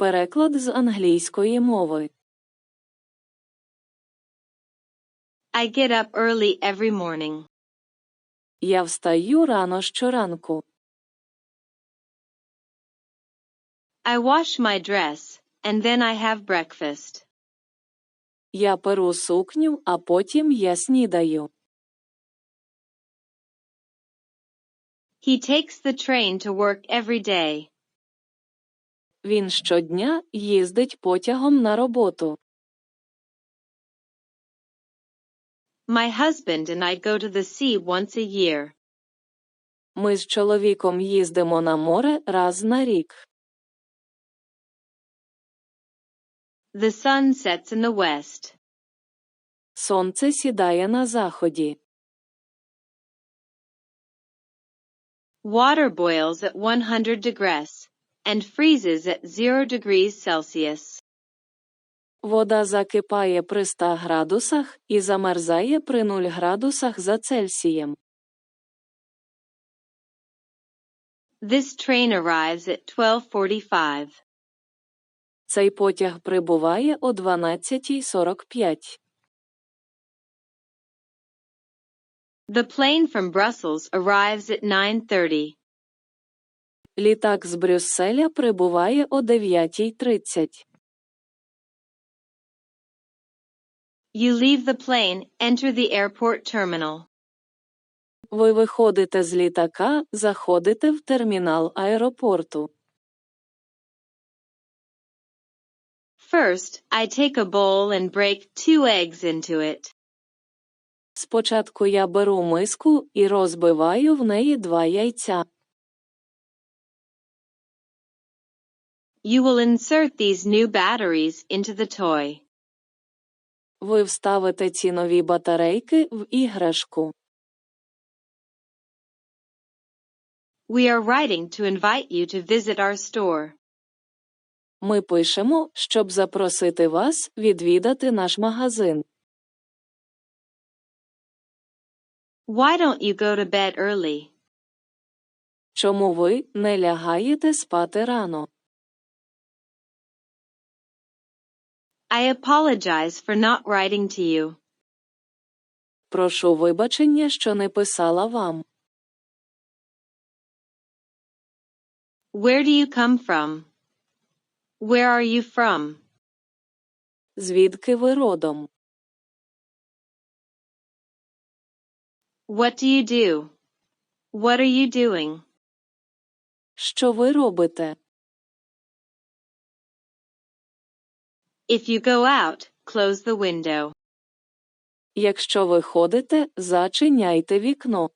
Переклад з англійської мови. I get up early every morning. Я встаю рано щоранку. I wash my dress, and then I have breakfast. Я перу сукню, а потім я снідаю. He takes the train to work every day. Він щодня їздить потягом на роботу. My husband and I go to the sea once a year. Ми з чоловіком їздимо на море раз на рік. The sun sets in the west. Сонце сідає на заході. Water boils at 100 degrees and freezes at 0 degrees Celsius. Вода закипає при 100 градусах і замерзає при 0 градусах за Цельсієм. This train arrives at 12:45. Цей потяг прибуває о 12.45. The plane from Brussels arrives at 9:30. Літак з Брюсселя прибуває о 9.30. You leave the plane, enter the airport terminal. Ви виходите з літака, заходите в термінал аеропорту. First, I take a bowl and break two eggs into it. Спочатку я беру миску і розбиваю в неї два яйця. You will insert these new batteries into the toy. Ви вставите ці нові батарейки в іграшку. We are writing to invite you to visit our store. Ми пишемо, щоб запросити вас відвідати наш магазин. Why don't you go to bed early? Чому ви не лягаєте спати рано? I apologize for not writing to you. Прошу вибачення, що не писала вам. Where do you come from? Where are you from? Звідки ви родом? What do you do? What are you doing? Що ви робите? If you go out, close the window. Якщо ви ходите, зачиняйте вікно.